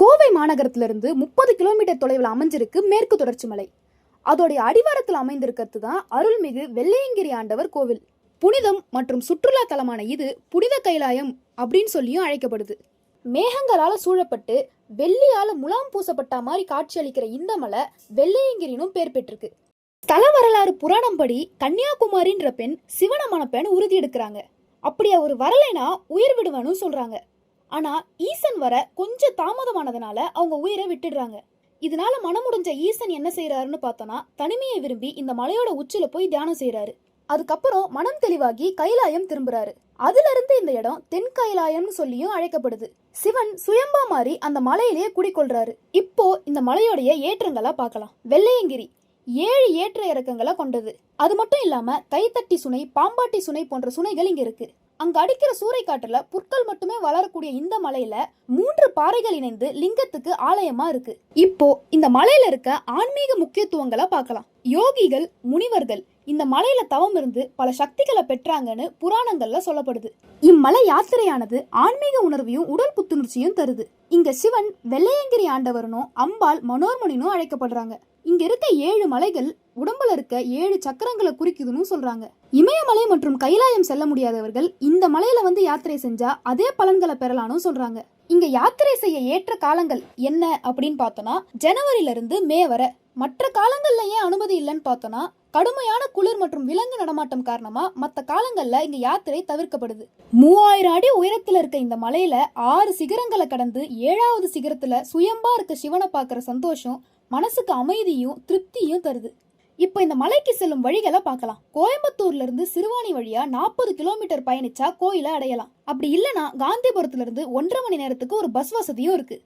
கோவை மாநகரத்திலிருந்து முப்பது கிலோமீட்டர் தொலைவில் அமைஞ்சிருக்கு மேற்கு தொடர்ச்சி மலை. அதோடைய அடிவாரத்தில் அமைந்திருக்கிறது தான் அருள்மிகு வெள்ளையங்கிரி ஆண்டவர் கோவில். புனிதம் மற்றும் சுற்றுலா தலமான இது புனித கைலாயம் அப்படின்னு சொல்லியும் அழைக்கப்படுது. மேகங்களால் சூழப்பட்டு வெள்ளியால் முலாம் பூசப்பட்ட மாதிரி காட்சியளிக்கிற இந்த மலை வெள்ளையங்கிரினும் பேர் பெற்றிருக்கு. தல வரலாறு புராணம் படி கன்னியாகுமரின்ற பெண் சிவனை மணப்பெண் உறுதி எடுக்கிறாங்க. அப்படி அவர் வரலைனா உயிர் விடுவேன்னு சொல்றாங்க. ஆனா ஈசன் வர கொஞ்சம் தாமதமானதுனால அவங்க உயிரை விட்டுடுறாங்க. இதனால மனமுடிஞ்ச ஈசன் என்ன செய்யறாருன்னு பார்த்தோன்னா தனிமையை விரும்பி இந்த மலையோட உச்சில போய் தியானம் செய்யறாரு அதுக்கப்புறம் மனம் தெளிவாகி கைலாயம் திரும்புறாரு. அதுல இருந்து இந்த இடம் தென் கைலாயம்னு சொல்லியும் அழைக்கப்படுது. சிவன் சுயம்பா மாறி அந்த மலையிலேயே குடிக்கொள்றாரு இப்போ இந்த மலையோடைய ஏற்றங்களா பார்க்கலாம். வெள்ளையங்கிரி ஏழு ஏற்ற இறக்கங்களை கொண்டது. அது மட்டும் இல்லாம கைத்தட்டி சுனை பாம்பாட்டி சுனை போன்ற சுனைகள் இங்க இருக்கு. அங்க அடிக்கிற சூறைக்காற்றுல புற்கள் மட்டுமே வளரக்கூடிய இந்த மலையில மூன்று பாறைகள் இணைந்து லிங்கத்துக்கு ஆலயமா இருக்கு. இப்போ இந்த மலையில இருக்க ஆன்மீக முக்கியத்துவங்களை பார்க்கலாம். யோகிகள் முனிவர்கள் இந்த மலையில தவம் இருந்து பல சக்திகளை பெற்றாங்கன்னு புராணங்கள்ல சொல்லப்படுது. இம்மலை யாத்திரையானது ஆன்மீக உணர்வையும் உடல் புத்துணர்ச்சியும் தருது. இங்க சிவன் வெள்ளையங்கிரி ஆண்டவரனும் அம்பாள் மனோர்மணினும் அழைக்கப்படுறாங்க. இங்க இருக்க ஏழு மலைகள் உடம்புல இருக்க ஏழு சக்கரங்களை குறிக்குதுன்னு சொல்றாங்க. இமயமலை மற்றும் கைலாயம் செல்ல முடியாதவர்கள் இந்த மலையில வந்து யாத்திரை செஞ்சா அதே பலன்களை பெறலாம்னு சொல்றாங்க. இங்க யாத்திரை செய்ய ஏற்ற காலங்கள் என்ன அப்படின்னு பார்த்தோம்னா ஜனவரியில இருந்து மே வரை மற்ற காலங்களில் ஏன் அனுமதி இல்லைன்னு பார்த்தோன்னா கடுமையான குளிர் மற்றும் விலங்கு நடமாட்டம் காரணமா மற்ற காலங்கள்ல இங்க யாத்திரை தவிர்க்கப்படுது. மூவாயிரம் அடி உயரத்துல இருக்க இந்த மலையில ஆறு சிகரங்களை கடந்து ஏழாவது சிகரத்துல சுயம்பா இருக்க சிவனை பார்க்குற சந்தோஷம் மனசுக்கு அமைதியும் திருப்தியும் தருது. இப்போ இந்த மலைக்கு செல்லும் வழிகளை பார்க்கலாம். கோயம்புத்தூர்ல இருந்து சிறுவாணி வழியா நாற்பது கிலோமீட்டர் பயணிச்சா கோயிலை அடையலாம். அப்படி இல்லைன்னா காந்திபுரத்துல இருந்து ஒன்றரை மணி நேரத்துக்கு ஒரு பஸ் வசதியும் இருக்கு.